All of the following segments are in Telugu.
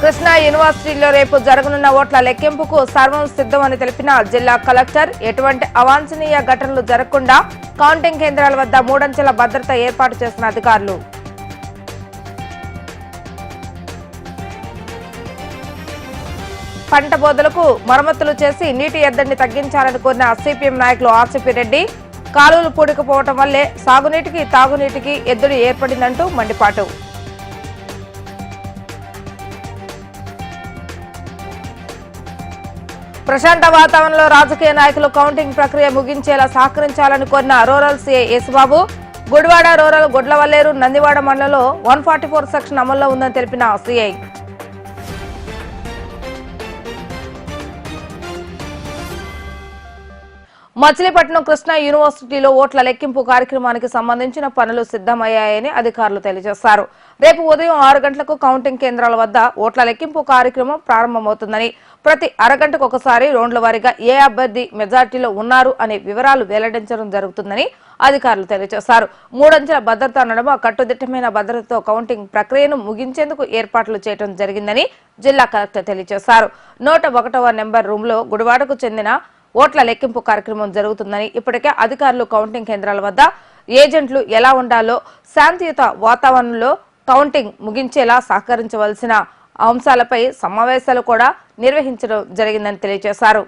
కృష్ణా యూనివర్సిటీలో రేపు జరగనున్న ఓట్ల లెక్కింపుకు సర్వం సిద్ధమని తెలిపిన జిల్లా కలెక్టర్ ఎటువంటి అవాంఛనీయ ఘటనలు జరగకుండా కౌంటింగ్ కేంద్రాల వద్ద మూడంచెల భద్రత ఏర్పాటు చేసిన అధికారులు. పంట బోధలకు మరమ్మతులు చేసి నీటి ఎద్దడిని తగ్గించాలని కోరిన సిపిఎం నాయకులు ఆర్సీపీ రెడ్డి కాలువలు పూడకపోవటం వల్లే సాగునీటికి తాగునీటికి ఎద్దుడు ఏర్పడిందంటూ మండిపాటు. ప్రశాంత వాతావరణంలో రాజకీయ నాయకులు కౌంటింగ్ ప్రక్రియ ముగించేలా సహకరించాలని కోరిన rural C A Yesubabu Gudivada rural Gudlavalleru Nandivada మండలంలో వన్ ఫార్టీ ఫోర్ సెక్షన్ అమల్లో ఉందని తెలిపిన సీఐ. మచిలీపట్నం కృష్ణా యూనివర్సిటీలో ఓట్ల లెక్కింపు కార్యక్రమానికి సంబంధించిన పనులు సిద్ధమయ్యాయని అధికారులు తెలియజేశారు. రేపు ఉదయం ఆరు గంటలకు కౌంటింగ్ కేంద్రాల వద్ద ఓట్ల లెక్కింపు కార్యక్రమం ప్రారంభమవుతుందని ప్రతి అరగంటకు ఒకసారి రౌండ్ల వారీగా ఏ అభ్యర్థి మెజార్టీలో ఉన్నారు అనే వివరాలు వెల్లడించడం జరుగుతుందని అధికారులు తెలియజేశారు. మూడంచెల భద్రత నడుమ కట్టుదిట్టమైన భద్రతతో కౌంటింగ్ ప్రక్రియను ముగించేందుకు ఏర్పాట్లు చేయడం జరిగిందని జిల్లా కలెక్టర్ తెలియజేశారు. నూట ఒకటవ నెంబర్ రూమ్లో గుడివాడకు చెందిన ఓట్ల లెక్కింపు కార్యక్రమం జరుగుతుందని ఇప్పటికే అధికారులు కౌంటింగ్ కేంద్రాల వద్ద ఏజెంట్లు ఎలా ఉండాలో శాంతియుత వాతావరణంలో కౌంటింగ్ ముగించేలా సహకరించవలసిన అంశాలపై సమావేశాలు కూడా నిర్వహించడం జరిగిందని తెలియజేశారు.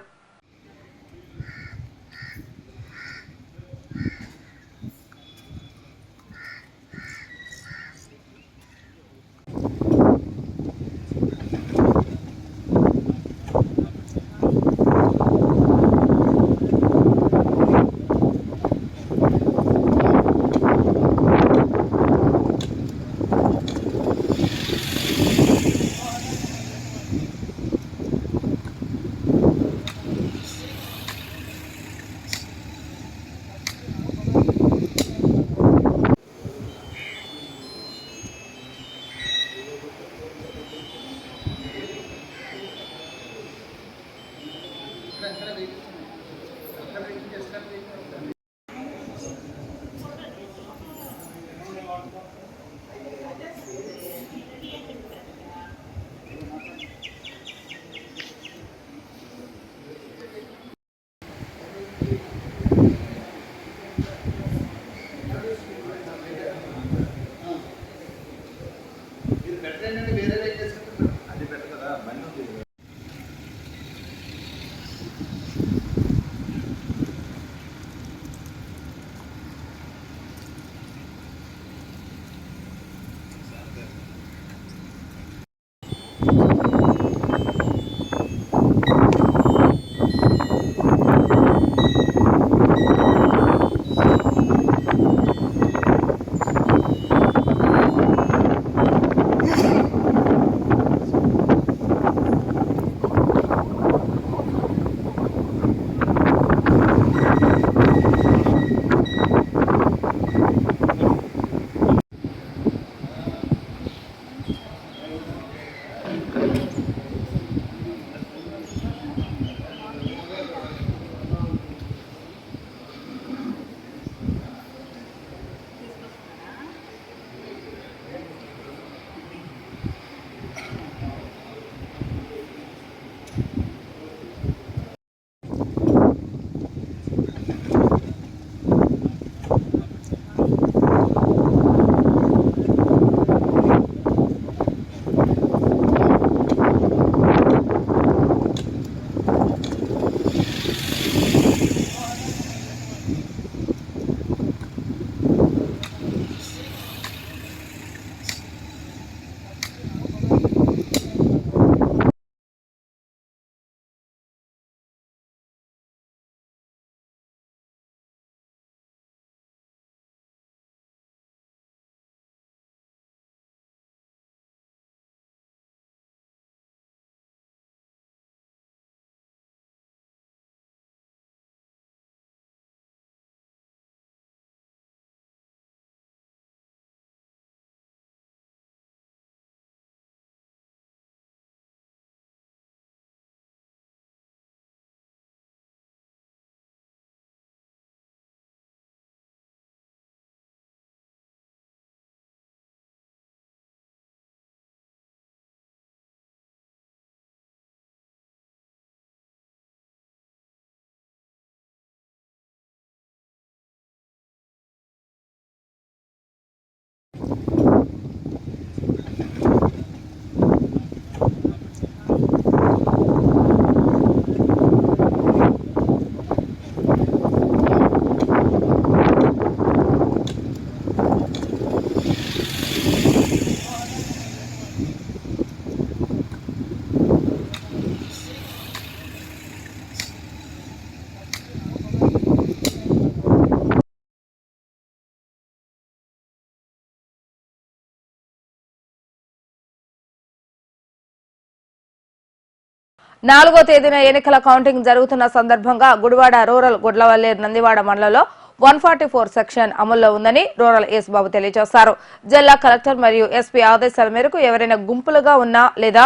నాలుగో తేదీన ఎన్నికల కౌంటింగ్ జరుగుతున్న సందర్భంగా గుడివాడ రూరల్ గుడ్లవల్లి నందివాడ మండలంలో వన్ ఫార్టీ ఫోర్ సెక్షన్ అమల్లో ఉందని రూరల్ ఎస్ బాబు తెలియజేశారు. జిల్లా కలెక్టర్ మరియు ఎస్పీ ఆదేశాల మేరకు ఎవరైనా గుంపులుగా ఉన్నా లేదా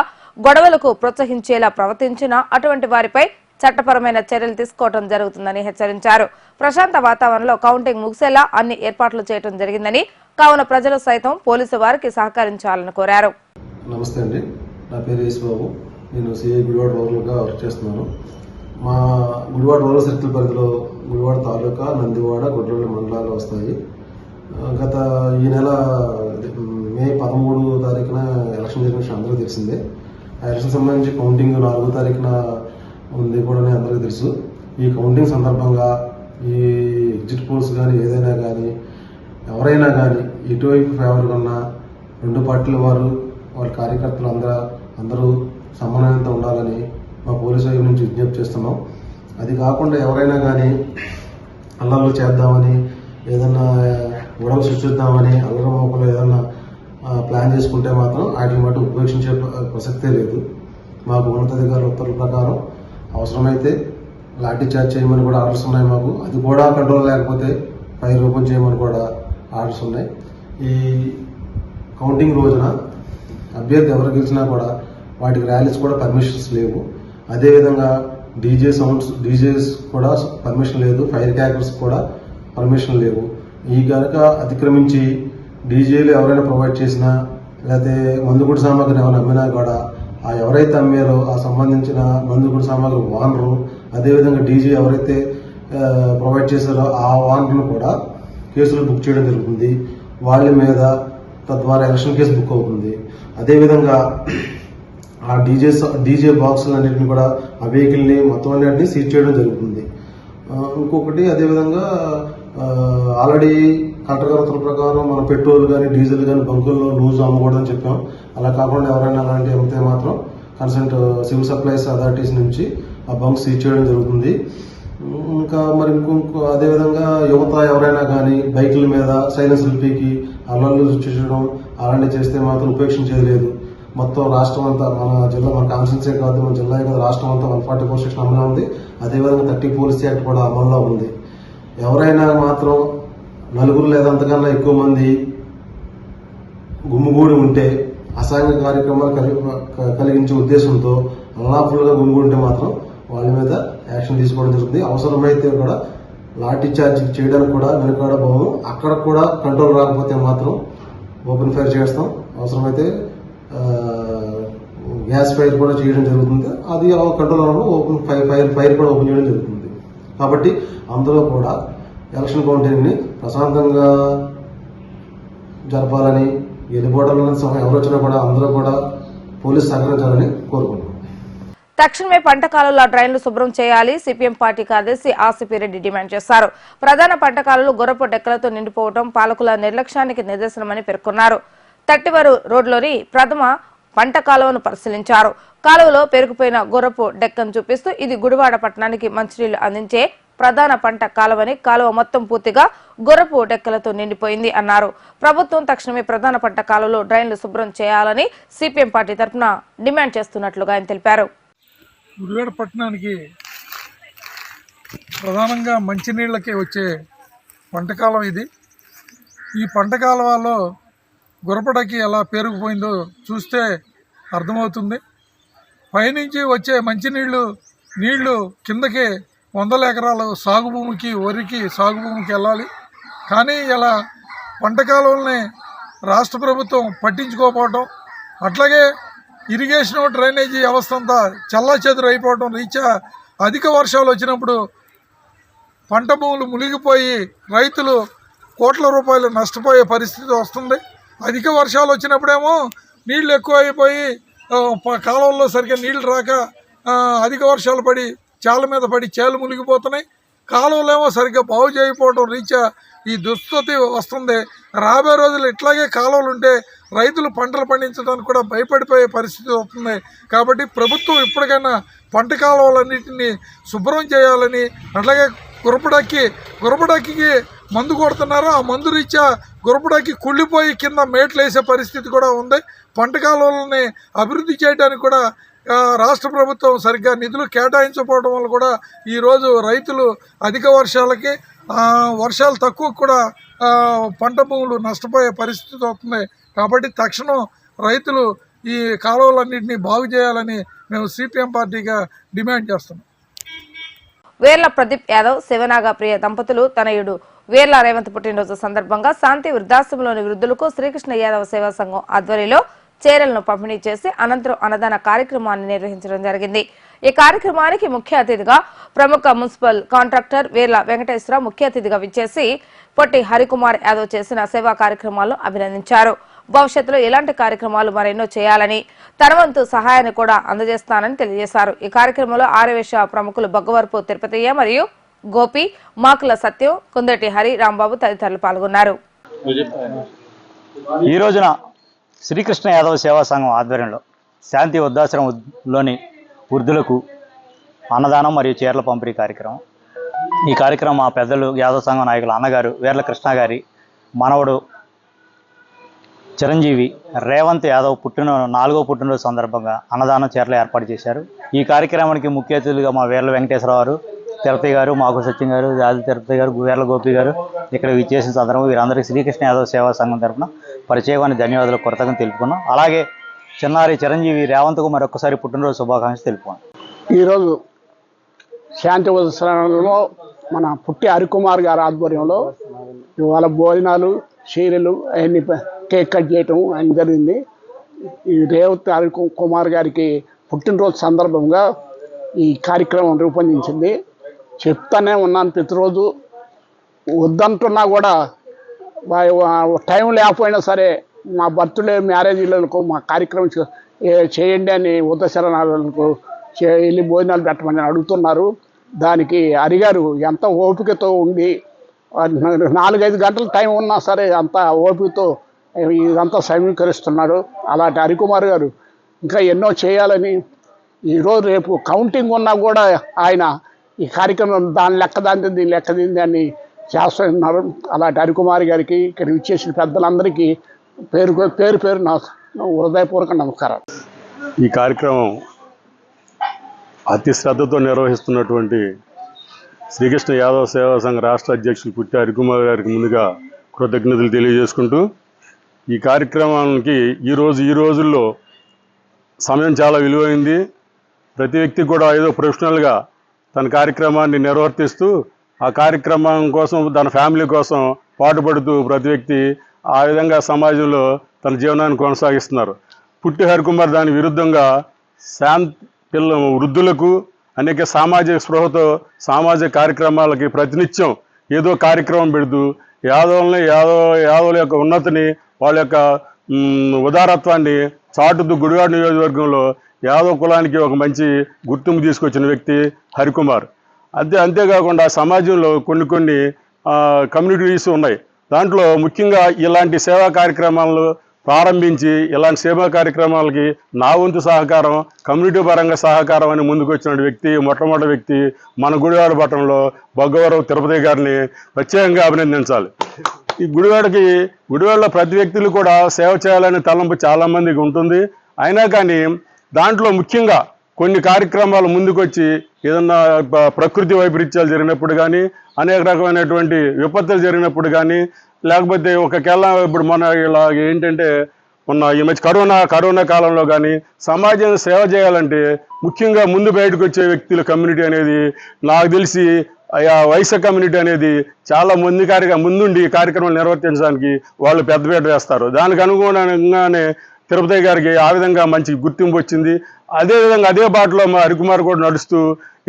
గొడవలకు ప్రోత్సహించేలా ప్రవర్తించినా అటువంటి వారిపై చట్టపరమైన చర్యలు తీసుకోవడం జరుగుతుందని హెచ్చరించారు. ప్రశాంత వాతావరణంలో కౌంటింగ్ ముగిసేలా అన్ని ఏర్పాట్లు చేయడం జరిగిందని కావున ప్రజలు సైతం పోలీసు వారికి సహకరించాలని కోరారు. నమస్తే అండి. నా పేరు యేసుబాబు నేను సిఐ గుడివాడ రూరల్గా వర్క్ చేస్తున్నాను. మా గుడివాడ రూరల్ సర్కిల్ పరిధిలో గుడివాడ తాలూకా నందివాడ గుడ్లూరు మండలాలు వస్తాయి. గత ఈ నెల మే పదమూడు తారీఖున ఎలక్షన్ జరిగిన విషయం అందరికీ తెలిసిందే. ఆ ఎలక్షన్ సంబంధించి కౌంటింగ్ నాలుగో తారీఖున ఉంది కూడా అందరికీ తెలుసు. ఈ కౌంటింగ్ సందర్భంగా ఈ ఎగ్జిట్ పోల్స్ కానీ ఏదైనా కానీ ఎవరైనా కానీ ఎటువైపు ఫేవర్గా ఉన్నా రెండు పార్టీల వారు వాళ్ళ కార్యకర్తలు అందరూ అందరూ సమన్వయంతో ఉండాలని మా పోలీసు వైపు నుంచి విజ్ఞప్తి చేస్తున్నాం. అది కాకుండా ఎవరైనా కానీ అల్లర్లు చేద్దామని ఏదన్నా గొడవలు సృష్టిద్దామని అల్లరి మోపలు ఏదన్నా ప్లాన్ చేసుకుంటే మాత్రం వాటిని మటు ఉపేక్షించే ప్రసక్తే లేదు. మాకు ఉన్నతాధికారుల ఉత్తర్వుల ప్రకారం అవసరమైతే లాఠీ చార్జ్ చేయమని కూడా ఆర్డర్స్ ఉన్నాయి మాకు. అది కూడా కంట్రోల్ లేకపోతే ఫైర్ రూపం చేయమని కూడా ఆర్డర్స్ ఉన్నాయి. ఈ కౌంటింగ్ రోజున అభ్యర్థి ఎవరు గెలిచినా కూడా వాటికి ర్యాలీస్ కూడా పర్మిషన్స్ లేవు. అదేవిధంగా డీజే సౌండ్స్ డీజేస్ కూడా పర్మిషన్ లేదు. ఫైర్ క్యాకర్స్ కూడా పర్మిషన్ లేవు. ఈ కనుక అతిక్రమించి డీజేలు ఎవరైనా ప్రొవైడ్ చేసినా లేకపోతే మందుగుడి సామాగ్రిని ఎవరైనా అమ్మినా కూడా ఆ ఎవరైతే అమ్మారో ఆ సంబంధించిన మందుగుడి సామాగ్రి వానరు అదేవిధంగా డీజే ఎవరైతే ప్రొవైడ్ చేశారో ఆ ఓనర్ను కూడా కేసులు బుక్ చేయడం జరుగుతుంది. వాళ్ళ మీద తద్వారా ఎలక్షన్ కేసు బుక్ అవుతుంది. అదేవిధంగా ఆ డీజే డీజే బాక్సులు అన్నింటిని కూడా ఆ వెహికల్ని మొత్తం అన్నింటినీ సీజ్ చేయడం జరుగుతుంది. ఇంకొకటి అదేవిధంగా ఆల్రెడీ కలెక్టర్ గారి ఉత్తర్వుల ప్రకారం మన పెట్రోల్ కానీ డీజిల్ కానీ బంకుల్లో లూజ్ అమ్మకూడదని చెప్పాం. అలా కాకుండా ఎవరైనా అలాంటి అమ్మితే మాత్రం కన్సెంట్ సివిల్ సప్లైస్ అథారిటీస్ నుంచి ఆ బంక్ సీజ్ చేయడం జరుగుతుంది. ఇంకా మరి ఇంకొక అదేవిధంగా యువత ఎవరైనా కానీ బైకుల మీద సైలెన్స్లు పీకి అల్లర్లు సృష్టించడం అలాంటివి చేస్తే మాత్రం ఉపేక్షించేది లేదు. మొత్తం రాష్ట్రం అంతా మన జిల్లా మన కాన్స్టిట్యూన్సీ కాదు మన జిల్లా కాదు రాష్ట్రం అంతా వన్ ఫార్టీ ఫోర్ సెక్షన్ అమల్లో ఉంది. అదేవిధంగా థర్టీ పోలీస్ యాక్ట్ కూడా అమల్లో ఉంది. ఎవరైనా మాత్రం నలుగురు లేదా అంతకన్నా ఎక్కువ మంది గుమ్ముగూడి ఉంటే అసాంఘిక కార్యక్రమాలు కలిగి కలిగించే ఉద్దేశంతో అన్లాఫుల్గా ఉంటే మాత్రం వాళ్ళ మీద యాక్షన్ తీసుకోవడం జరుగుతుంది. అవసరమైతే కూడా లాఠీ చార్జ్ చేయడానికి కూడా వెనుకాడ భవనం అక్కడ కూడా కంట్రోల్ రాకపోతే మాత్రం ఓపెన్ ఫైర్ చేస్తాం. అవసరమైతే గ్యాస్ ఫైర్ కూడా చేయడం జరుగుతుంది. అది కంట్రోల్ అవ్వడం ఓపెన్ ఫైర్ ఫైర్ ఫైర్ కూడా ఓపెన్ చేయడం జరుగుతుంది. కాబట్టి అందులో కూడా ఎలక్షన్ కౌంటింగ్ ప్రశాంతంగా జరపాలని వెళ్ళిపోవడం ఎవరు వచ్చినా కూడా అందరూ కూడా పోలీస్ సహకరించాలని కోరుకుంటున్నాం. తక్షణమే పంట కాలంలో డ్రైన్లు శుభ్రం చేయాలి సిపిఎం పార్టీ కార్యదర్శి ఆసిపిరెడ్డి డిమాండ్ చేశారు. ప్రధాన పంట కాలంలో గొర్రపు డెక్కలతో నిండిపోవడం పాలకుల నిర్లక్ష్యానికి నిదర్శనమని పేర్కొన్నారు. తట్టివరు రోడ్లోని ప్రథమ పంట కాలువను పరిశీలించారు. కాలువలో పెరిగిపోయిన గుర్రపు డెక్కను చూపిస్తూ ఇది గుడివాడ పట్టణానికి మంచినీళ్ళు అందించే ప్రధాన పంట కాలువని కాలువ మొత్తం పూర్తిగా గుర్రపు డెక్కలతో నిండిపోయింది అన్నారు. ప్రభుత్వం తక్షణమే ప్రధాన పంట కాలువలో డ్రైన్లు శుభ్రం చేయాలని సిపిఎం పార్టీ తరఫున డిమాండ్ చేస్తున్నట్లుగా ఆయన తెలిపారు. గుడివాడ పట్టణానికి ప్రధానంగా మంచినీళ్ళకి వచ్చే పంటకాలం ఇది. ఈ పంట కాలువలో గురపడకి ఎలా పేరుకుపోయిందో చూస్తే అర్థమవుతుంది. పైనుంచి వచ్చే మంచినీళ్ళు నీళ్ళు కిందకి వందల ఎకరాలు సాగు భూమికి వరికి సాగు భూమికి వెళ్ళాలి. కానీ ఇలా పంట రాష్ట్ర ప్రభుత్వం పట్టించుకోకపోవటం అట్లాగే ఇరిగేషన్ డ్రైనేజీ వ్యవస్థ అంతా చల్లా చెదురు అయిపోవటం రీత్యా అధిక వర్షాలు వచ్చినప్పుడు పంట భూములు మునిగిపోయి రైతులు కోట్ల రూపాయలు నష్టపోయే పరిస్థితి వస్తుంది. అధిక వర్షాలు వచ్చినప్పుడేమో నీళ్ళు ఎక్కువ అయిపోయి కాలువల్లో సరిగ్గా నీళ్ళు రాక అధిక వర్షాలు పడి చేల మీద పడి చేలు మునిగిపోతున్నాయి. కాలువలేమో సరిగ్గా బాగు చేయకపోవడం రీత్యా ఈ దుస్థితి వస్తుంది. రాబోయే రోజులు ఇట్లాగే కాలువలు ఉంటే రైతులు పంటలు పండించడానికి కూడా భయపడిపోయే పరిస్థితి వస్తుంది. కాబట్టి ప్రభుత్వం ఇప్పటికైనా పంట కాలువలన్నింటినీ శుభ్రం చేయాలని అట్లాగే గురపడక్కి గురపడక్కి మందు కొడుతున్నారు? ఆ మందు రీత్యా గురపడకి కుళ్ళిపోయి కింద మేట్లు వేసే పరిస్థితి కూడా ఉంది. పంట కాలువలని అభివృద్ధి చేయడానికి కూడా రాష్ట్ర ప్రభుత్వం సరిగ్గా నిధులు కేటాయించకపోవడం వల్ల కూడా ఈరోజు రైతులు అధిక వర్షాలకి వర్షాలు తక్కువ కూడా పంట భూములు నష్టపోయే పరిస్థితి అవుతుంది కాబట్టి తక్షణం రైతులు ఈ కాలువలన్నింటినీ బాగు చేయాలని మేము సిపిఎం పార్టీగా డిమాండ్ చేస్తున్నాం. వేర్ల ప్రదీప్ యాదవ్ శివనాగ ప్రియ దంపతులు తనయుడు వేర్ల రేవంత్ పుట్టినరోజు సందర్భంగా శాంతి వృద్ధాశ్రమంలోని వృద్ధులకు శ్రీకృష్ణ యాదవ్ సేవా సంఘం ఆధ్వర్యంలో చీరలను పంపిణీ చేసి అనంతరం అన్నదాన కార్యక్రమాన్ని నిర్వహించడం జరిగింది. ఈ కార్యక్రమానికి ముఖ్య అతిథిగా ప్రముఖ మున్సిపల్ కాంట్రాక్టర్ వేర్ల వెంకటేశ్వర ముఖ్య అతిథిగా విచ్చేసి పొట్టి హరికుమార్ యాదవ్ చేసిన సేవా కార్యక్రమాలను అభినందించారు. భవిష్యత్తులో ఇలాంటి కార్యక్రమాలు మరెన్నో చేయాలని తన వంతు సహాయాన్ని కూడా అందజేస్తానని తెలియజేశారు. ఈ కార్యక్రమంలో ఆర్యవేశ ప్రముఖులు బగ్గవరపు తిరుపతయ్య మరియు గోపి మాకుల సత్యం కుందటి హరి రాంబాబు తదితరులు పాల్గొన్నారు. ఈ రోజున శ్రీకృష్ణ యాదవ సేవా సంఘం ఆధ్వర్యంలో శాంతి వృద్ధాశ్రమంలోని వృద్ధులకు అన్నదానం మరియు చీరల పంపిణీ కార్యక్రమం. ఈ కార్యక్రమం మా పెద్దలు యాదవ సంఘం నాయకులు అన్నగారు వీర్ల కృష్ణ గారి మనవడు చిరంజీవి రేవంత్ యాదవ్ పుట్టిన నాలుగో పుట్టినరోజు సందర్భంగా అన్నదానం చీరలు ఏర్పాటు చేశారు. ఈ కార్యక్రమానికి ముఖ్య అతిథులుగా మా వీర్ల వెంకటేశ్వరరావు గారు తిరుపతి గారు మాకు సత్యం గారు ఆది తిరుపతి గారు గువేర్ల గోపి గారు ఇక్కడ విచ్చేసిన సందర్భం వీరందరికీ శ్రీకృష్ణ యాదవ్ సేవా సంఘం తరఫున ప్రత్యేకమైన ధన్యవాదాలు కొరతగా తెలుపుకున్నాం. అలాగే చిన్నారి చిరంజీవి రేవంత్కు మరొకసారి పుట్టినరోజు శుభాకాంక్షలు తెలుపుకున్నాం. ఈరోజు శాంతి ఉత్సవంలో మన పుట్టి హరికుమార్ గారి ఆధ్వర్యంలో ఇవాళ భోజనాలు చీరలు అవన్నీ కేక్ కట్ చేయటం అని జరిగింది. ఈ రేవంత్ హరి కుమార్ గారికి పుట్టినరోజు సందర్భంగా ఈ కార్యక్రమం రూపొందించింది. చెప్తానే ఉన్నాను ప్రతిరోజు. వద్దంటున్నా కూడా టైం లేకపోయినా సరే మా బర్త్డే మ్యారేజీలకు మా కార్యక్రమం చేయండి అని ఉదశరణాలకు వెళ్ళి భోజనాలు పెట్టమని అడుగుతున్నారు. దానికి అడిగారు ఎంత ఓపికతో ఉండి నాలుగైదు గంటల టైం ఉన్నా సరే అంత ఓపికతో ఇదంతా సమీకరిస్తున్నాడు. అలాంటి హరికుమార్ గారు ఇంకా ఎన్నో చేయాలని ఈరోజు రేపు కౌంటింగ్ ఉన్నా కూడా ఆయన ఈ కార్యక్రమం దాని లెక్క దాంది దీని లెక్క దీని అని చేస్తున్నారు. అలాంటి హరికుమారి గారికి ఇక్కడ విచ్చేసిన పెద్దలందరికీ పేరు పేరు పేరు నా హృదయపూర్వక నమస్కారం ఈ కార్యక్రమం అతి శ్రద్ధతో నిర్వహిస్తున్నటువంటి శ్రీకృష్ణ యాదవ సేవా సంఘ రాష్ట్ర అధ్యక్షులు పుట్టి హరికుమార్ గారికి ముందుగా కృతజ్ఞతలు తెలియజేసుకుంటూ ఈ కార్యక్రమానికి ఈరోజు ఈ రోజుల్లో సమయం చాలా విలువైంది. ప్రతి వ్యక్తి కూడా ఏదో ప్రొఫెషనల్గా తన కార్యక్రమాన్ని నిర్వర్తిస్తూ ఆ కార్యక్రమం కోసం తన ఫ్యామిలీ కోసం పాటుపడుతూ ప్రతి వ్యక్తి ఆ విధంగా సమాజంలో తన జీవనాన్ని కొనసాగిస్తున్నారు. పుట్టి హరికుమార్ దాని విరుద్ధంగా శాంతి పిల్ల వృద్ధులకు అనేక సామాజిక స్పృహతో సామాజిక కార్యక్రమాలకి ప్రతినిత్యం ఏదో కార్యక్రమం పెడుతూ యాదవులని యాదవ యాదవుల యొక్క ఉన్నతిని వాళ్ళ యొక్క ఉదారత్వాన్ని చాటుతూ గుడివాడ నియోజకవర్గంలో యాదవ కులానికి ఒక మంచి గుర్తింపు తీసుకొచ్చిన వ్యక్తి హరికుమార్. అంతే అంతేకాకుండా సమాజంలో కొన్ని కొన్ని కమ్యూనిటీస్ ఉన్నాయి. దాంట్లో ముఖ్యంగా ఇలాంటి సేవా కార్యక్రమాలు ప్రారంభించి ఇలాంటి సేవా కార్యక్రమాలకి నా వంతు సహకారం కమ్యూనిటీ పరంగా సహకారం అని ముందుకు వచ్చిన వ్యక్తి మొట్టమొదటి వ్యక్తి మన గుడివాడ పట్టణంలో బొగ్గవరం తిరుపతి గారిని ప్రత్యేకంగా అభినందించాలి. ఈ గుడివాడకి గుడివాడలో ప్రతి వ్యక్తులు కూడా సేవ చేయాలనే తలంపు చాలా మందికి ఉంటుంది. అయినా కానీ దాంట్లో ముఖ్యంగా కొన్ని కార్యక్రమాలు ముందుకొచ్చి ఏదన్నా ప్రకృతి వైపరీత్యాలు జరిగినప్పుడు కానీ అనేక రకమైనటువంటి విపత్తులు జరిగినప్పుడు కానీ లేకపోతే ఒక కేళ్ళ ఇప్పుడు మన ఇలా ఏంటంటే మొన్న ఈ మధ్య కరోనా కరోనా కాలంలో కానీ సమాజం సేవ చేయాలంటే ముఖ్యంగా ముందు బయటకు వచ్చే వ్యక్తుల కమ్యూనిటీ అనేది నాకు తెలిసి ఆ వైశ్య కమ్యూనిటీ అనేది చాలా ముందు కార్య ముందుండి కార్యక్రమాలు నిర్వర్తించడానికి వాళ్ళు పెద్దపీట వేస్తారు. దానికి అనుగుణంగానే తిరుపతి గారికి ఆ విధంగా మంచి గుర్తింపు వచ్చింది. అదేవిధంగా అదే బాటలో మా హరికుమార్ కూడా నడుస్తూ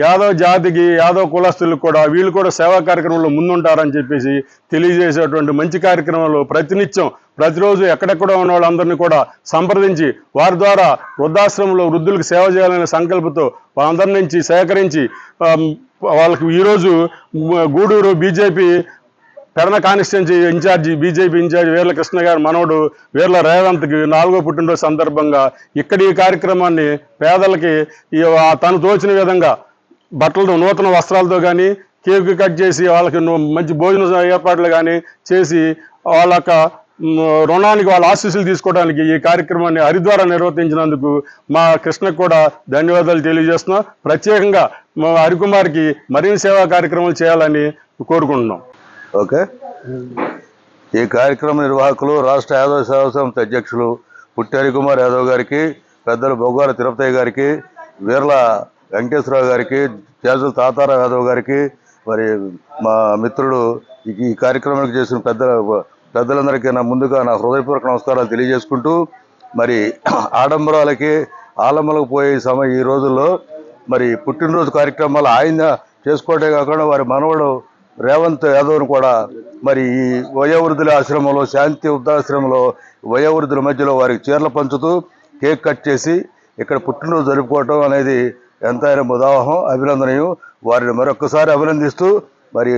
యాదవ్ జాతికి యాదవ్ కులస్తులకు కూడా వీళ్ళు కూడా సేవా కార్యక్రమంలో ముందుంటారని చెప్పేసి తెలియజేసేటువంటి మంచి కార్యక్రమంలో ప్రతినిత్యం ప్రతిరోజు ఎక్కడెక్కడ ఉన్న వాళ్ళందరినీ కూడా సంప్రదించి వారి ద్వారా వృద్ధాశ్రమంలో వృద్ధులకు సేవ చేయాలనే సంకల్పంతో వాళ్ళందరి నుంచి సేకరించి వాళ్ళకి ఈరోజు Guduru BJP Pedana constituency in-charge BJP in-charge Veerla Krishna గారు మనవడు వీర్ల రేవంత్కి నాలుగో పుట్టినరోజు సందర్భంగా ఇక్కడ ఈ కార్యక్రమాన్ని పేదలకి తను తోచిన విధంగా బట్టలు నూతన వస్త్రాలతో కానీ కేక్ కట్ చేసి వాళ్ళకి మంచి భోజన ఏర్పాట్లు కానీ చేసి వాళ్ళ యొక్క రుణానికి వాళ్ళ ఆశీస్సులు తీసుకోవడానికి ఈ కార్యక్రమాన్ని హరిద్వార నిర్వర్తించినందుకు మా కృష్ణకు కూడా ధన్యవాదాలు తెలియజేస్తున్నాం. ప్రత్యేకంగా మా హరికుమార్కి మరిన్ని సేవా కార్యక్రమాలు చేయాలని కోరుకుంటున్నాం. ఓకే. ఈ కార్యక్రమ నిర్వాహకులు రాష్ట్ర యాదవ సేవా సంస్థ అధ్యక్షులు పుట్టేరి కుమార్ యాదవ్ గారికి పెద్దలు బొగ్గాల తిరుపతయ్య గారికి వీర్ల వెంకటేశ్వరరావు గారికి చేజుల తాతారావు యాదవ్ గారికి మరి మా మిత్రుడు ఈ- కార్యక్రమానికి చేసిన పెద్ద పెద్దలందరికీ నా ముందుగా నా హృదయపూర్వక నమస్కారాలు తెలియజేసుకుంటూ మరి ఆడంబరాలకి ఆలంబలకు పోయే సమయం ఈ రోజుల్లో మరి పుట్టినరోజు కార్యక్రమాలు ఆయన చేసుకోవటే కాకుండా వారి మనవడు రేవంత్ యాదవ్ను కూడా మరి ఈ వయోవృద్ధుల ఆశ్రమంలో శాంతి వృద్ధాశ్రమంలో వయోవృద్ధుల మధ్యలో వారికి చీరలు పంచుతూ కేక్ కట్ చేసి ఇక్కడ పుట్టినరోజు జరుపుకోవటం అనేది ఎంతైనా ఉదాహం అభినందనీయం. వారిని మరొక్కసారి అభినందిస్తూ మరి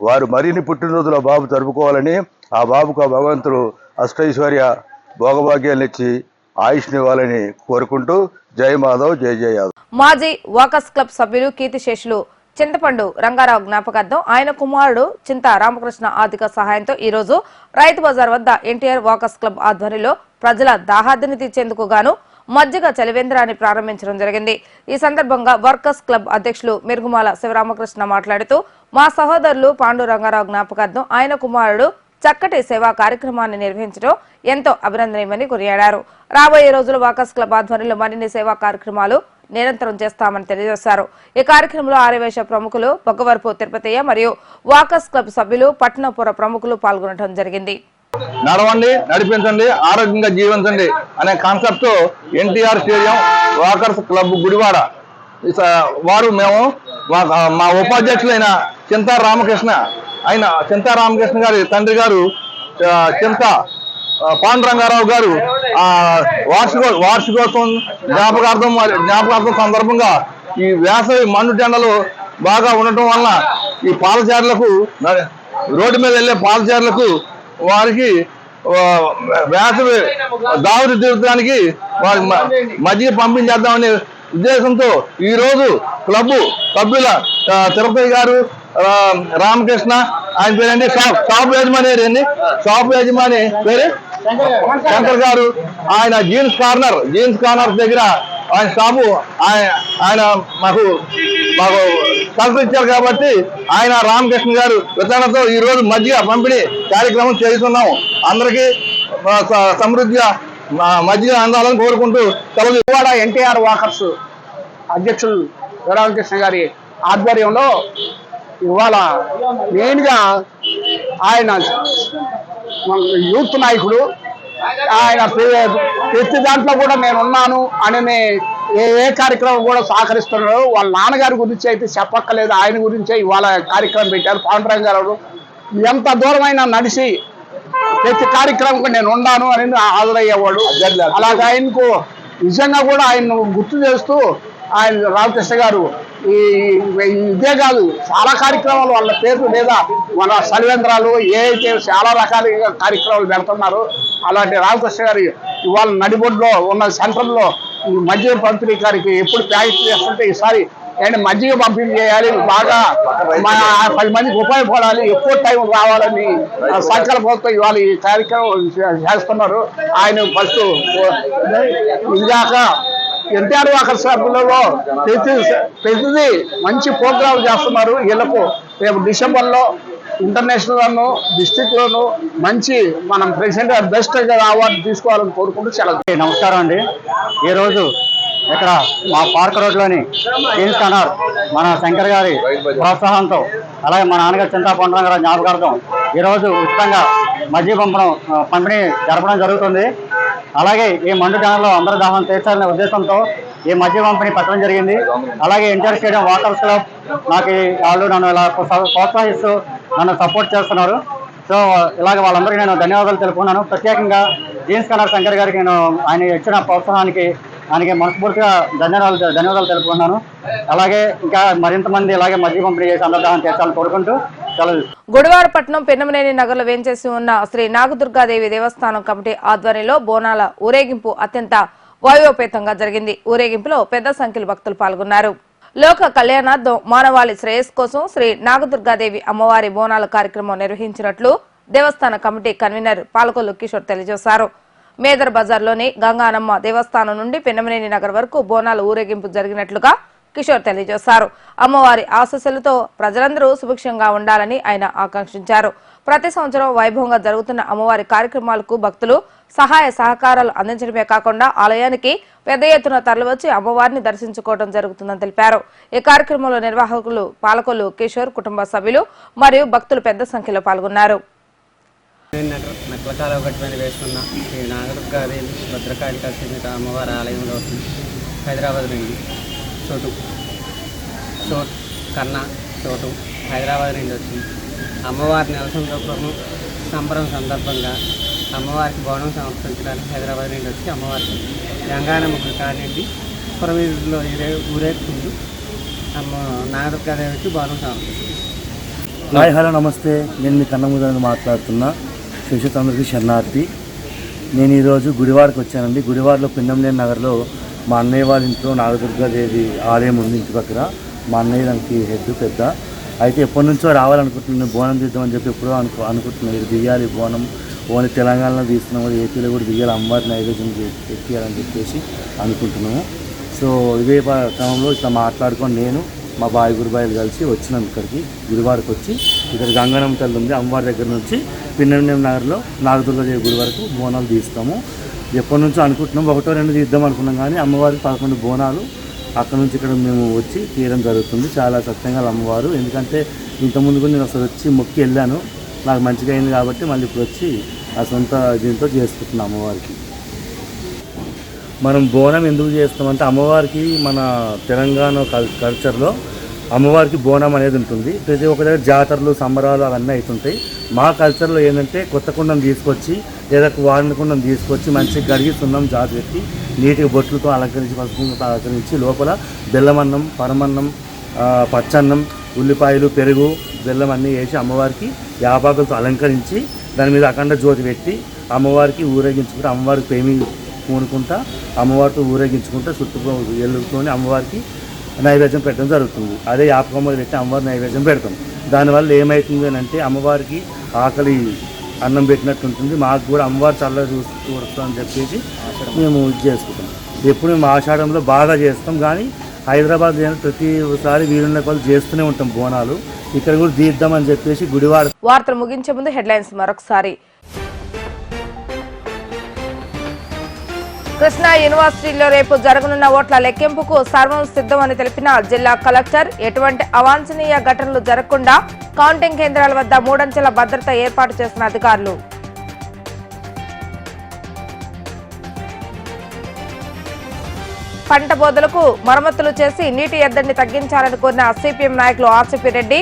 వారు మరిన్ని పుట్టినరోజుల బాబు జరుపుకోవాలని ఆ బాబుకు ఆ భగవంతుడు అష్టైశ్వర్య భోగభాగ్యాలు ఇచ్చి ఆయుష్ని కోరుకుంటూ జయ మాధవ్ జయ జయ యాదవ్. మాజీ వాకర్స్ క్లబ్ సభ్యులు కీర్తిశేషులు చింతపండు రంగారావు జ్ఞాపకార్థం ఆయన కుమారుడు చింత రామకృష్ణ ఆర్థిక సహాయంతో ఈ రోజు రైతు బజార్ వద్ద ఎన్టీఆర్ వాకర్స్ క్లబ్ ఆధ్వర్యంలో ప్రజల దాహార్దిని తీర్చేందుకు గాను మజ్జిగ చలివేంద్రాన్ని ప్రారంభించడం జరిగింది. ఈ సందర్భంగా వర్కర్స్ క్లబ్ అధ్యక్షులు మెరుగుమాల శివరామకృష్ణ మాట్లాడుతూ మా సహోదరులు పాండు రంగారావు జ్ఞాపకార్థం ఆయన కుమారుడు చక్కటి సేవా కార్యక్రమాన్ని నిర్వహించడం ఎంతో అభినందనీయమని కొనియాడారు. రాబోయే రోజులు వాకర్స్ క్లబ్ ఆధ్వర్యంలో మరిన్ని సేవా కార్యక్రమాలు నిరంతరం చేస్తామని తెలియజేశారు. ఈ కార్యక్రమంలో ఆర్యవేశ ప్రముఖులు బొగ్గవరపు తిరుపతయ్య మరియు వాకర్స్ క్లబ్ సభ్యులు పట్టణపుర ప్రముఖులు పాల్గొనడం జరిగింది. నడవండి నడిపించండి ఆరోగ్యంగా జీవించండి అనే కాన్సెప్ట్తో NTR stadium walkers club Gudivada. వారు మేము మా- ఉపాధ్యక్షులైన చింతా రామకృష్ణ ఆయన చింతా రామకృష్ణ గారి తండ్రి గారు చింతా చింత పాండురంగారావు గారు ఆ వార్షికో వార్షికోత్సవం జ్ఞాపకార్థం జ్ఞాపకార్థం సందర్భంగా ఈ వేసవి మండు టెండలు బాగా ఉండటం వలన ఈ పాలచారులకు రోడ్డు మీద వెళ్ళే పాలచారులకు వారికి వేసవి దావులు తీర్చడానికి వారి మ- మజ్జిగ పంపించేద్దామనే ఉద్దేశంతో ఈరోజు క్లబ్ సభ్యుల తిరుపతి గారు రామకృష్ణ ఆయన పేరండి షాప్ షాప్ యజమాని అండి షాప్ యజమాని పేరు? శంకర్ గారు. ఆయన జీన్స్ కార్నర్ జీన్స్ కార్నర్ దగ్గర ఆయన షాపు ఆయన ఆయన మాకు మాకు సహకరించారు కాబట్టి ఆయన రామకృష్ణ గారు విధానంతో ఈ రోజు మధ్య పంపిణీ కార్యక్రమం చేస్తున్నాము. అందరికీ సమృద్ధిగా ఆ, అందాలని కోరుకుంటూ సెలవు విజయవాడ ఎన్టీఆర్ వాకర్స్ అధ్యక్షులు శివరామకృష్ణ గారి ఆధ్వర్యంలో ఇవాళ మెయిన్గా ఆయన యూత్ నాయకుడు ఆయన ప్రతి దాంట్లో కూడా నేను ఉన్నాను అని ఏ ఏ కార్యక్రమం కూడా సహకరిస్తున్నాడు వాళ్ళ నాన్నగారి గురించి అయితే చెప్పక్కలేదు ఆయన గురించే ఇవాళ కార్యక్రమం పెట్టారు. పాండురంగ గారు ఎంత దూరమైనా నడిచి ప్రతి కార్యక్రమం నేను ఉన్నాను అని హాజరయ్యేవాడు. అలాగే ఆయనకు నిజంగా కూడా ఆయన గుర్తు చేస్తూ ఆయన రామకృష్ణ గారు ఈ ఇదే కాదు చాలా కార్యక్రమాలు వాళ్ళ పేర్లు లేదా మన సలివేంద్రాలు ఏ చాలా రకాలుగా కార్యక్రమాలు పెడుతున్నారు. అలాంటి రామకృష్ణ గారి ఇవాళ నడిబొడ్లో ఉన్న సెంటర్లో ఈ మధ్య పంపిణీ గారికి ఎప్పుడు ప్యాకెట్ చేస్తుంటే ఈసారి ఆయన మజ్జిగ పంపిణీ చేయాలి బాగా మన పది మందికి ఉపయోగపడాలి ఎక్కువ టైం రావాలని సంకల్పంతో ఇవాళ ఈ కార్యక్రమం చేస్తున్నారు. ఆయన ఫస్ట్ ఇదిగాక ఎన్టీఆర్ వాకర్ సభ్యులలో ప్రతి ప్రతిదీ మంచి ప్రోగ్రాం చేస్తున్నారు. వీళ్ళకు రేపు డిసెంబర్లో ఇంటర్నేషనల్ లోను డిస్టిక్ లోను మంచి మనం ప్రెసిడెంట్ బెస్ట్ అవార్డు తీసుకోవాలని కోరుకుంటూ సెలవు. నమస్కారం అండి. ఈరోజు ఇక్కడ మా పార్క్ రోడ్లోని జీన్స్ కనార్ మన శంకర్ గారి ప్రోత్సాహంతో అలాగే మా నాన్నగారు చింతా జ్ఞాపకార్థం ఈరోజు ఉచితంగా మజ్జిగ పంపడం పంపిణీ జరపడం జరుగుతుంది. అలాగే ఈ మండు జనంలో అందరి దాహం తీర్చాలనే ఉద్దేశంతో ఈ మధ్య పంపిణీ పెట్టడం జరిగింది. అలాగే ఎన్టీఆర్ స్టేడియం వాకర్స్ క్లబ్ నాకు వాళ్ళు నన్ను ఇలా ప్రోత్సహిస్తూ నన్ను సపోర్ట్ చేస్తున్నారు. సో ఇలాగ వాళ్ళందరికీ నేను ధన్యవాదాలు తెలుపుకున్నాను ప్రత్యేకంగా జీన్స్ కనర్ శంకర్ గారికి నేను ఆయన ఇచ్చిన ప్రోత్సాహానికి ఆయనకి మనస్ఫూర్తిగా ధన్యవాదాలు ధన్యవాదాలు తెలుపుకున్నాను అలాగే ఇంకా మరింత మంది ఇలాగే మధ్య పంపిణీ చేసి అందరి తీర్చాలని కోరుకుంటూ గుడివారపట్నం పెన్నమనేని నగర్లో వేంచేసి ఉన్న శ్రీ నాగదుర్గాదేవి దేవస్థానం కమిటీ ఆధ్వర్యంలో బోనాల ఊరేగింపు అత్యంత వైభవపేతంగా జరిగింది. ఊరేగింపులో పెద్ద సంఖ్యలో భక్తులు పాల్గొన్నారు. లోక కళ్యాణార్థం మానవాళి శ్రేయస్ కోసం శ్రీ నాగదుర్గాదేవి అమ్మవారి బోనాల కార్యక్రమం నిర్వహించినట్లు దేవస్థాన కమిటీ కన్వీనర్ పాలకొల్లు కిషోర్ తెలియజేశారు. మేదర్ బజార్లోని గంగానమ్మ దేవస్థానం నుండి పెనమనేని నగర్ వరకు బోనాల ఊరేగింపు జరిగినట్లుగా కిషోర్ తెలియజేశారు. అమ్మవారి ఆశస్సులతో ప్రజలందరూ సుభిక్షంగా ఉండాలని ఆయన ఆకాంక్షించారు. ప్రతి సంవత్సరం వైభవంగా జరుగుతున్న అమ్మవారి కార్యక్రమాలకు భక్తులు సహాయ సహకారాలు అందించడమే కాకుండా ఆలయానికి పెద్ద ఎత్తున తరలివచ్చి అమ్మవారిని దర్శించుకోవడం జరుగుతుందని తెలిపారు. ఈ కార్యక్రమంలో నిర్వాహకులు పాలకులు కిషోర్ కుటుంబ సభ్యులు మరియు భక్తులు పెద్ద సంఖ్యలో పాల్గొన్నారు. నగర ఒకటి మీద వేసుకున్న శ్రీ నాగదుర్గాదేవి భద్రకాళి కలిసి అమ్మవారి ఆలయంలో వస్తుంది హైదరాబాద్ నుండి చోటు. చోట్ కన్నా చోటు హైదరాబాద్ నుండి వచ్చింది. అమ్మవారి నెలసందర్భము సంబరం సందర్భంగా అమ్మవారికి బోనం సమర్పించడానికి హైదరాబాద్ నుండి వచ్చి అమ్మవారికి గంగాన ముగ్గురు కానివ్వండి పురవీధిలో ఊరే ఊరేగుతుంది అమ్మ నాగదుర్గాదేవికి బోనం సమర్పిస్తుంది. హాయ్ హలో నమస్తే. నేను మీ కన్నముదని మాట్లాడుతున్నా. శివశత్ అందరికీ శరణార్థి. నేను ఈరోజు గుడివాడకి వచ్చానండి. గుడివాడలో పిండంలేని నగర్లో మా అన్నయ్య వాళ్ళ ఇంట్లో నాగదుర్గాదేవి ఆలయం ఉంది ఇంటి పక్కన. మా అన్నయ్య దానికి హెడ్ పెద్ద. అయితే ఎప్పటి నుంచో రావాలనుకుంటున్నాను బోనం తీద్దామని చెప్పి ఎప్పుడో అనుకు అనుకుంటున్నాను. ఇది దియ్యాలి బోనం. ఓన్లీ తెలంగాణలో తీస్తున్నాం కూడా ఏపీలో కూడా దియ్యాలి అమ్మవారి నైవేద్యం ఎక్కియాలని చెప్పేసి అనుకుంటున్నాము. సో ఇదే క్రమంలో ఇట్లా మాట్లాడుకొని నేను మా బావి గురుబాయిలు కలిసి వచ్చినాం ఇక్కడికి గుడివాడకి వచ్చి ఇక్కడ గంగనం తల్లి ఉంది అమ్మవారి దగ్గర నుంచి పిన్నెం నగర్లో నాగదుర్గదేవి గుడి వరకు బోనాలు తీస్తాము. ఎప్పటి నుంచో అనుకుంటున్నాం ఒకటో రెండు తీద్దాం అనుకున్నాం కానీ అమ్మవారికి పదకొండు బోనాలు అక్కడ నుంచి ఇక్కడ మేము వచ్చి తీయడం జరుగుతుంది. చాలా సత్యంగా అమ్మవారు. ఎందుకంటే ఇంతకుముందు కూడా నేను అసలు వచ్చి మొక్కి వెళ్ళాను. నాకు మంచిగా అయింది కాబట్టి మళ్ళీ ఇప్పుడు వచ్చి ఆ సొంత దీంతో చేసుకుంటున్నాం అమ్మవారికి. మనం బోనం ఎందుకు చేస్తామంటే అమ్మవారికి మన తెలంగాణ కల్ కల్చర్లో అమ్మవారికి బోనం అనేది ఉంటుంది. ప్రతి ఒక్క దగ్గర జాతరలు సంబరాలు అవన్నీ అవుతుంటాయి మా కల్చర్లో ఏంటంటే కొత్త కుండం తీసుకొచ్చి లేదా వాడిన కుండం తీసుకొచ్చి మంచిగా గడిగి సున్నం జాతి పెట్టి నీటిగా బొట్లతో అలంకరించి పసుపుతో అలంకరించి లోపల బెల్లమన్నం పరమన్నం పచ్చన్నం ఉల్లిపాయలు పెరుగు బెల్లం అన్నీ వేసి అమ్మవారికి యాపాకులతో అలంకరించి దాని మీద అఖండ జ్యోతి పెట్టి అమ్మవారికి ఊరేగించుకుంటూ అమ్మవారికి ప్రేమి పూనుకుంటా అమ్మవారితో ఊరేగించుకుంటా చుట్టూ ఎల్లుతోని అమ్మవారికి నైవేద్యం పెట్టడం జరుగుతుంది. అదే యాపకమ్మలు పెట్టి అమ్మవారి నైవేద్యం పెడతాం. దానివల్ల ఏమవుతుంది అని అంటే అమ్మవారికి ఆకలి అన్నం పెట్టినట్టు ఉంటుంది మాకు కూడా అమ్మవారు చల్లగా చూస్తూ చూడతాం అని చెప్పేసి మేము ఇది చేసుకుంటాం. ఎప్పుడు మేము ఆషాఢంలో బాగా చేస్తాం. కానీ హైదరాబాద్ ప్రతిసారి వీరున్న వాళ్ళు చేస్తూనే ఉంటాం బోనాలు. ఇక్కడ కూడా తీద్దామని చెప్పేసి గుడివాడ వార్తలు ముగించే ముందు హెడ్లైన్స్ మరొకసారి. కృష్ణా యూనివర్సిటీలో రేపు జరగనున్న ఓట్ల లెక్కింపుకు సర్వం సిద్ధమని తెలిపిన జిల్లా కలెక్టర్ ఎటువంటి అవాంఛనీయ ఘటనలు జరగకుండా కౌంటింగ్ కేంద్రాల వద్ద మూడంచెల భద్రత ఏర్పాటు చేసిన అధికారులు. పంట బోధలకు మరమ్మతులు చేసి నీటి ఎద్దడిని తగ్గించాలని కోరిన సిపిఎం నాయకులు ఆర్సీపీ రెడ్డి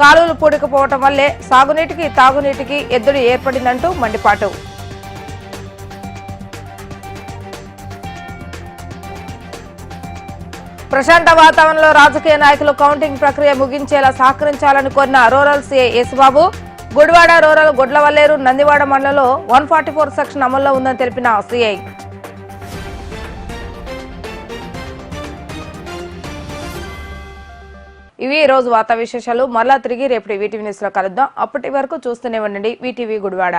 కాలువలు పూడికపోవటం వల్లే సాగునీటికి తాగునీటికి ఎద్దుడు ఏర్పడిందంటూ మండిపాటు. ప్రశాంత వాతావరణంలో రాజకీయ నాయకులు కౌంటింగ్ ప్రక్రియ ముగించేలా సహకరించాలని కోరిన rural C A Yesubabu Gudivada rural Gudlavalleru Nandivada మండలంలో వన్ ఫార్టీ ఫోర్ సెక్షన్ అమల్లో ఉందని తెలిపిన సీఐ. ఇవి ఈ రోజు వార్తా విశేషాలు. మరలా తిరిగి రేపటి వీటీవీ న్యూస్లో కలుద్దాం. అప్పటి వరకు చూస్తూనే ఉండండి. వీటీవీ గుడివాడ.